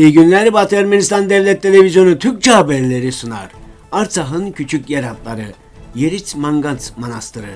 İyi günler Batı Ermenistan Devlet Televizyonu Türkçe haberleri sunar. Artsak'ın küçük yer hatları, Yerit Mangans Manastırı,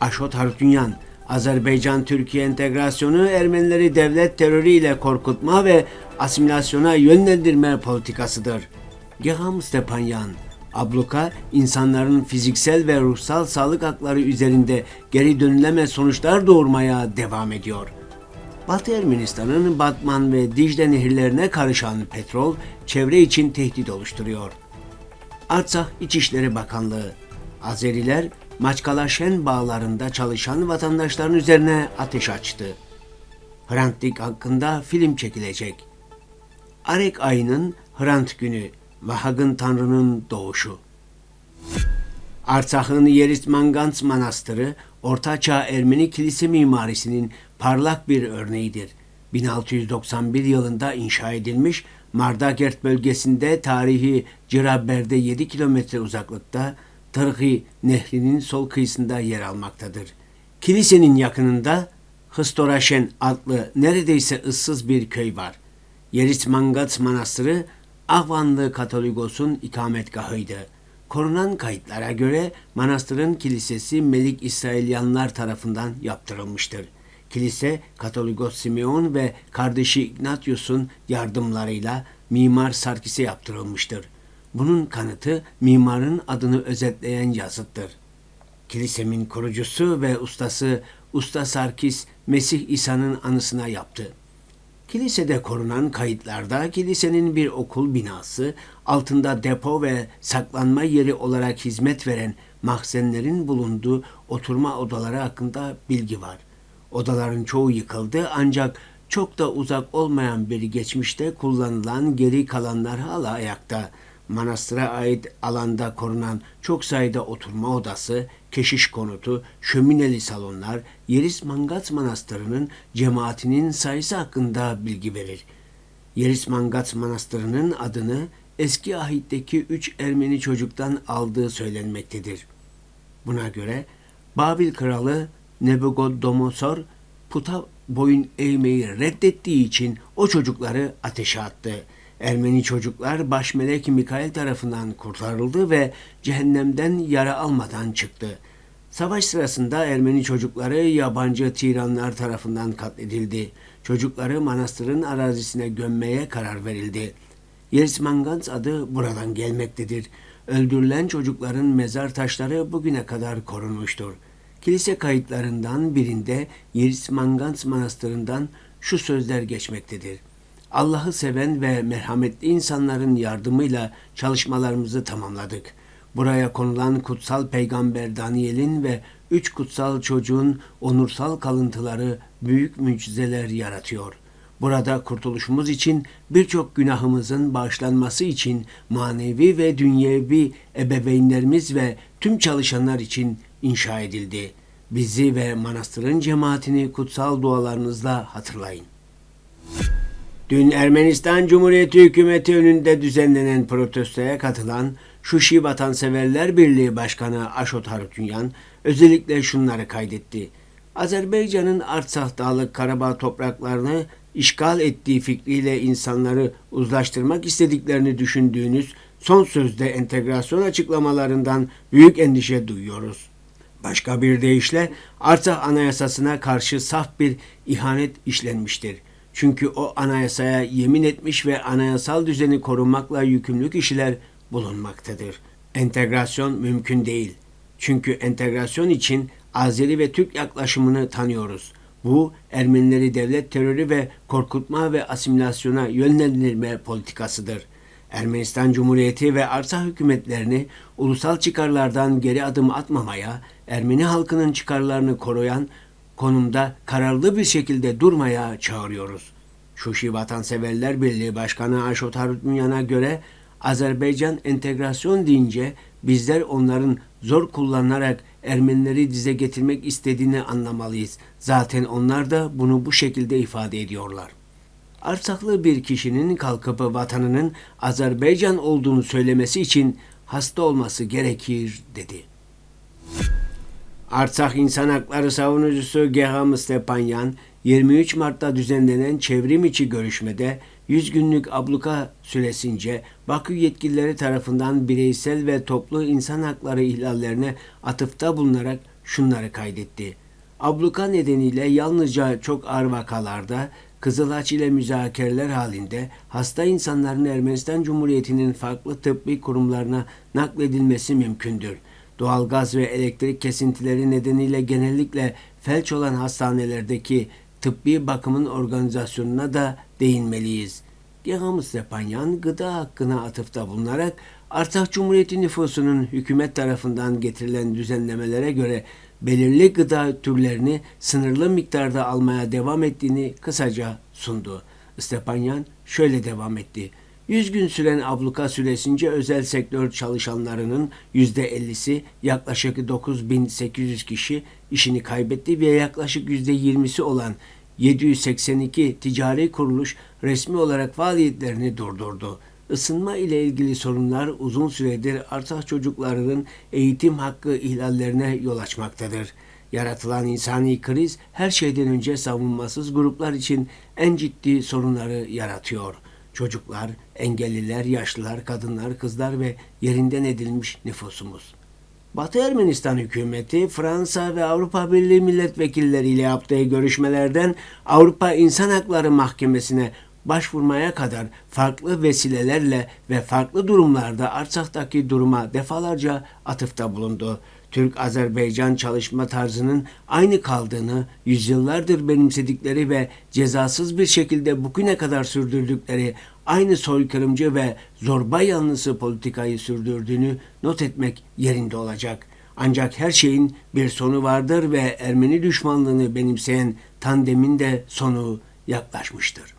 Aşot Hartunyan, Azerbaycan-Türkiye entegrasyonu Ermenileri devlet terörüyle korkutma ve asimilasyona yönlendirme politikasıdır. Geham Stepanyan, Abluka, insanların fiziksel ve ruhsal sağlık hakları üzerinde geri dönülemez sonuçlar doğurmaya devam ediyor. Batı Ermenistan'ın Batman ve Dicle nehirlerine karışan petrol çevre için tehdit oluşturuyor. Artsakh İçişleri Bakanlığı Azeriler Maçkalaşen bağlarında çalışan vatandaşların üzerine ateş açtı. Hrant Dink hakkında film çekilecek. Arek ayının Hrant günü Vahagın Tanrı'nın doğuşu. Artsak'ın Yeris Mangans Manastırı, Ortaçağ Ermeni kilise mimarisinin parlak bir örneğidir. 1691 yılında inşa edilmiş, Mardagert bölgesinde tarihi Ciraber'de 7 kilometre uzaklıkta Tırgı Nehri'nin sol kıyısında yer almaktadır. Kilisenin yakınında Hıstoraşen adlı neredeyse ıssız bir köy var. Yeris Mangats Manastırı Ahvanlı Katolikos'un ikametgahıydı. Korunan kayıtlara göre manastırın kilisesi Melik İsrailyanlar tarafından yaptırılmıştır. Kilise Katolikos Simeon ve kardeşi Ignatius'un yardımlarıyla Mimar Sarkis'e yaptırılmıştır. Bunun kanıtı mimarın adını özetleyen yazıttır. Kilisemin kurucusu ve ustası Usta Sarkis Mesih İsa'nın anısına yaptı. Kilisede korunan kayıtlarda kilisenin bir okul binası, altında depo ve saklanma yeri olarak hizmet veren mahzenlerin bulunduğu oturma odaları hakkında bilgi var. Odaların çoğu yıkıldı ancak çok da uzak olmayan bir geçmişte kullanılan geri kalanlar hala ayakta. Manastıra ait alanda korunan çok sayıda oturma odası, keşiş konutu, şömineli salonlar, Yeris Mangat Manastırı'nın cemaatinin sayısı hakkında bilgi verir. Yeris Mangat Manastırı'nın adını eski ahitteki üç Ermeni çocuktan aldığı söylenmektedir. Buna göre Babil kralı Nebugodonozor puta boyun eğmeyi reddettiği için o çocukları ateşe attı. Ermeni çocuklar başmelek Mikail tarafından kurtarıldı ve cehennemden yara almadan çıktı. Savaş sırasında Ermeni çocukları yabancı tiranlar tarafından katledildi. Çocukları manastırın arazisine gömmeye karar verildi. Yerismangans adı buradan gelmektedir. Öldürülen çocukların mezar taşları bugüne kadar korunmuştur. Kilise kayıtlarından birinde Yerismangans Manastırı'ndan şu sözler geçmektedir. Allah'ı seven ve merhametli insanların yardımıyla çalışmalarımızı tamamladık. Buraya konulan kutsal peygamber Daniel'in ve üç kutsal çocuğun onursal kalıntıları büyük mucizeler yaratıyor. Burada kurtuluşumuz için birçok günahımızın bağışlanması için manevi ve dünyevi ebeveynlerimiz ve tüm çalışanlar için inşa edildi. Bizi ve manastırın cemaatini kutsal dualarınızla hatırlayın. Dün Ermenistan Cumhuriyeti hükümeti önünde düzenlenen protestoya katılan Şuşi Vatanseverler Birliği Başkanı Aşot Harutunyan özellikle şunları kaydetti. Azerbaycan'ın Artsakh Dağlık Karabağ topraklarını işgal ettiği fikriyle insanları uzlaştırmak istediklerini düşündüğünüz son sözde entegrasyon açıklamalarından büyük endişe duyuyoruz. Başka bir deyişle Artsakh Anayasası'na karşı saf bir ihanet işlenmiştir. Çünkü o anayasaya yemin etmiş ve anayasal düzeni korumakla yükümlü kişiler bulunmaktadır. Entegrasyon mümkün değil. Çünkü entegrasyon için Azeri ve Türk yaklaşımını tanıyoruz. Bu Ermenileri devlet terörü ve korkutma ve asimilasyona yönlendirme politikasıdır. Ermenistan Cumhuriyeti ve Arsa hükümetlerini ulusal çıkarlardan geri adım atmamaya, Ermeni halkının çıkarlarını koruyan konumda kararlı bir şekilde durmaya çağırıyoruz. Şuşi Vatanseverler Birliği Başkanı Aşot Harutmunyan'a göre Azerbaycan entegrasyon deyince bizler onların zor kullanarak Ermenileri dize getirmek istediğini anlamalıyız. Zaten onlar da bunu bu şekilde ifade ediyorlar. Arsaklı bir kişinin kalkıp vatanının Azerbaycan olduğunu söylemesi için hasta olması gerekir dedi. Artsakh İnsan Hakları Savunucusu Geham Stepanyan 23 Mart'ta düzenlenen çevrim içi görüşmede 100 günlük abluka süresince Bakü yetkilileri tarafından bireysel ve toplu insan hakları ihlallerine atıfta bulunarak şunları kaydetti. Abluka nedeniyle yalnızca çok ağır vakalarda Kızılhaç ile müzakereler halinde hasta insanların Ermenistan Cumhuriyeti'nin farklı tıbbi kurumlarına nakledilmesi mümkündür. Doğalgaz ve elektrik kesintileri nedeniyle genellikle felç olan hastanelerdeki tıbbi bakımın organizasyonuna da değinmeliyiz. Gehamı Stepanyan gıda hakkına atıfta bulunarak Arsak Cumhuriyeti nüfusunun hükümet tarafından getirilen düzenlemelere göre belirli gıda türlerini sınırlı miktarda almaya devam ettiğini kısaca sundu. Stepanyan şöyle devam etti. 100 gün süren abluka süresince özel sektör çalışanlarının %50'si yaklaşık 9800 kişi işini kaybetti ve yaklaşık %20'si olan 782 ticari kuruluş resmi olarak faaliyetlerini durdurdu. Isınma ile ilgili sorunlar uzun süredir artak çocuklarının eğitim hakkı ihlallerine yol açmaktadır. Yaratılan insani kriz her şeyden önce savunmasız gruplar için en ciddi sorunları yaratıyor. Çocuklar, engelliler, yaşlılar, kadınlar, kızlar ve yerinden edilmiş nüfusumuz. Batı Ermenistan hükümeti Fransa ve Avrupa Birliği milletvekilleriyle yaptığı görüşmelerden Avrupa İnsan Hakları Mahkemesi'ne başvurmaya kadar farklı vesilelerle ve farklı durumlarda Artsak'taki duruma defalarca atıfta bulundu. Türk-Azerbaycan çalışma tarzının aynı kaldığını, yüzyıllardır benimsedikleri ve cezasız bir şekilde bugüne kadar sürdürdükleri aynı soykırımcı ve zorba yanlısı politikayı sürdürdüğünü not etmek yerinde olacak. Ancak her şeyin bir sonu vardır ve Ermeni düşmanlığını benimseyen tandemin de sonu yaklaşmıştır.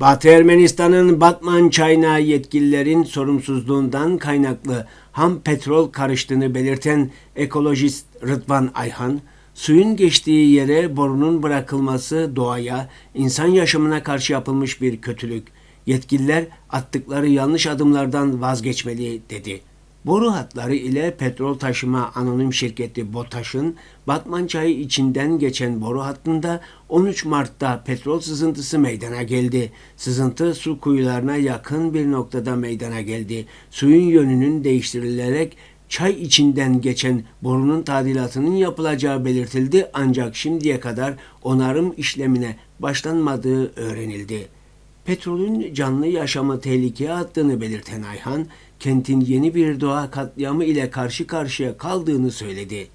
Batı Ermenistan'ın Batman çayına yetkililerin sorumsuzluğundan kaynaklı ham petrol karıştığını belirten ekolojist Rıdvan Ayhan, suyun geçtiği yere borunun bırakılması doğaya, insan yaşamına karşı yapılmış bir kötülük. Yetkililer attıkları yanlış adımlardan vazgeçmeli dedi.'' Boru hatları ile petrol taşıma anonim şirketi BOTAŞ'ın Batman çayı içinden geçen boru hattında 13 Mart'ta petrol sızıntısı meydana geldi. Sızıntı su kuyularına yakın bir noktada meydana geldi. Suyun yönünün değiştirilerek çay içinden geçen borunun tadilatının yapılacağı belirtildi ancak şimdiye kadar onarım işlemine başlanmadığı öğrenildi. Petrolün canlı yaşamı tehlikeye attığını belirten Ayhan, kentin yeni bir doğa katliamı ile karşı karşıya kaldığını söyledi.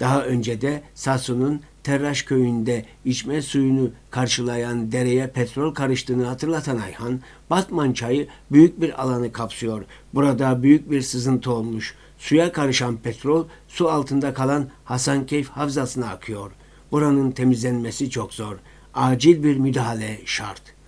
Daha önce de Sasu'nun Terraş köyünde içme suyunu karşılayan dereye petrol karıştığını hatırlatan Ayhan, Batman çayı büyük bir alanı kapsıyor. Burada büyük bir sızıntı olmuş. Suya karışan petrol su altında kalan Hasankeyf havzasına akıyor. Buranın temizlenmesi çok zor. Acil bir müdahale şart.''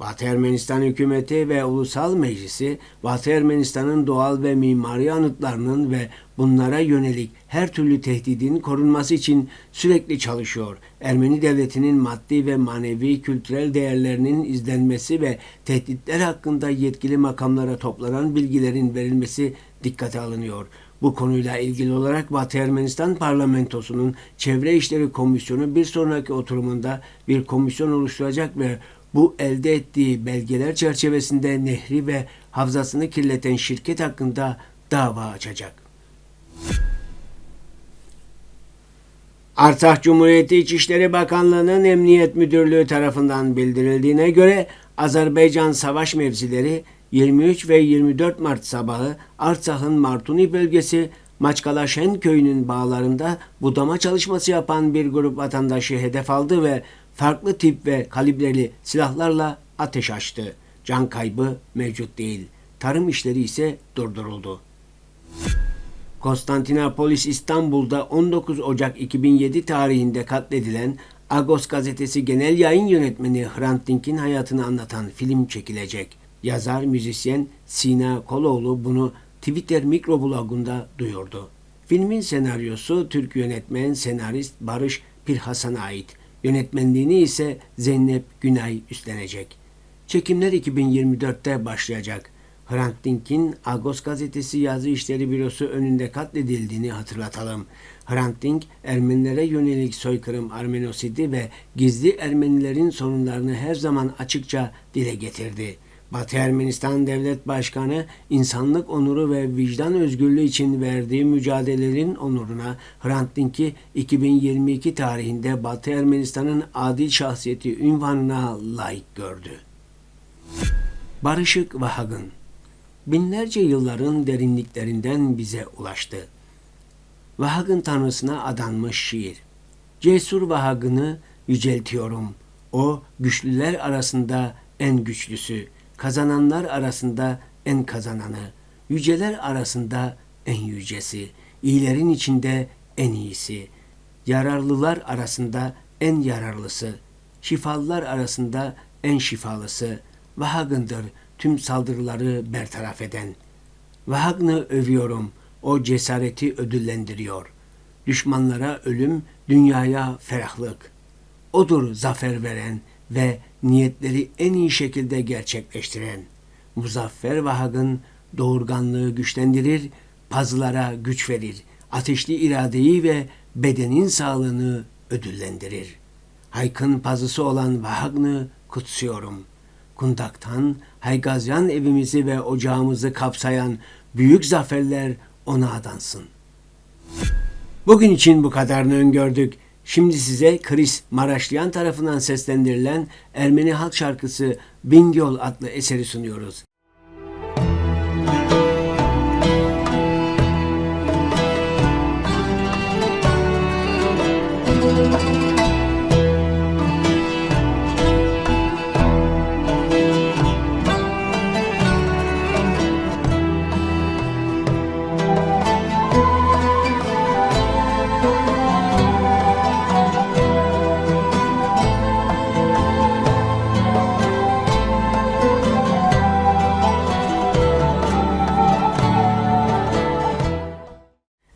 Batı Ermenistan hükümeti ve Ulusal Meclisi, Batı Ermenistan'ın doğal ve mimari anıtlarının ve bunlara yönelik her türlü tehdidin korunması için sürekli çalışıyor. Ermeni devletinin maddi ve manevi kültürel değerlerinin izlenmesi ve tehditler hakkında yetkili makamlara toplanan bilgilerin verilmesi dikkate alınıyor. Bu konuyla ilgili olarak Batı Ermenistan Parlamentosu'nun Çevre İşleri Komisyonu bir sonraki oturumunda bir komisyon oluşturacak ve bu elde ettiği belgeler çerçevesinde nehri ve havzasını kirleten şirket hakkında dava açacak. Artsakh Cumhuriyeti İçişleri Bakanlığı'nın Emniyet Müdürlüğü tarafından bildirildiğine göre Azerbaycan savaş mevzileri 23 ve 24 Mart sabahı Artsakh'ın Martuni bölgesi Maçkalaşen köyünün bağlarında budama çalışması yapan bir grup vatandaşı hedef aldı ve farklı tip ve kalibreli silahlarla ateş açtı. Can kaybı mevcut değil. Tarım işleri ise durduruldu. Konstantinopolis İstanbul'da 19 Ocak 2007 tarihinde katledilen Agos gazetesi genel yayın yönetmeni Hrant Dink'in hayatını anlatan film çekilecek. Yazar, müzisyen Sina Koloğlu bunu Twitter mikroblogunda duyurdu. Filmin senaryosu Türk yönetmen senarist Barış Pirhasan'a ait. Yönetmenliğini ise Zeynep Günay üstlenecek. Çekimler 2024'te başlayacak. Hrant Dink'in Agos gazetesi yazı işleri bürosu önünde katledildiğini hatırlatalım. Hrant Dink, Ermenilere yönelik soykırım Armenosidi ve gizli Ermenilerin sorunlarını her zaman açıkça dile getirdi. Batı Ermenistan Devlet Başkanı insanlık onuru ve vicdan özgürlüğü için verdiği mücadelelerin onuruna Hrant Dink'i 2022 tarihinde Batı Ermenistan'ın adil şahsiyeti ünvanına layık gördü. Barışık Vahagın binlerce yılların derinliklerinden bize ulaştı. Vahagın tanrısına adanmış şiir. Cesur Vahagın'ı yüceltiyorum. O güçlüler arasında en güçlüsü, kazananlar arasında en kazananı, yüceler arasında en yücesi, iyilerin içinde en iyisi, yararlılar arasında en yararlısı, şifalılar arasında en şifalısı, Vahagın'dır tüm saldırıları bertaraf eden. Vahagn'ı övüyorum, o cesareti ödüllendiriyor. Düşmanlara ölüm, dünyaya ferahlık. Odur zafer veren ve niyetleri en iyi şekilde gerçekleştiren. Muzaffer Vahag'ın doğurganlığı güçlendirir, pazılara güç verir, ateşli iradeyi ve bedenin sağlığını ödüllendirir. Hayk'ın pazısı olan Vahagn'ı kutsuyorum. Kundak'tan Haygazyan evimizi ve ocağımızı kapsayan büyük zaferler ona adansın. Bugün için bu kadarını öngördük. Şimdi size Chris Maraşliyan tarafından seslendirilen Ermeni halk şarkısı Bingöl adlı eseri sunuyoruz.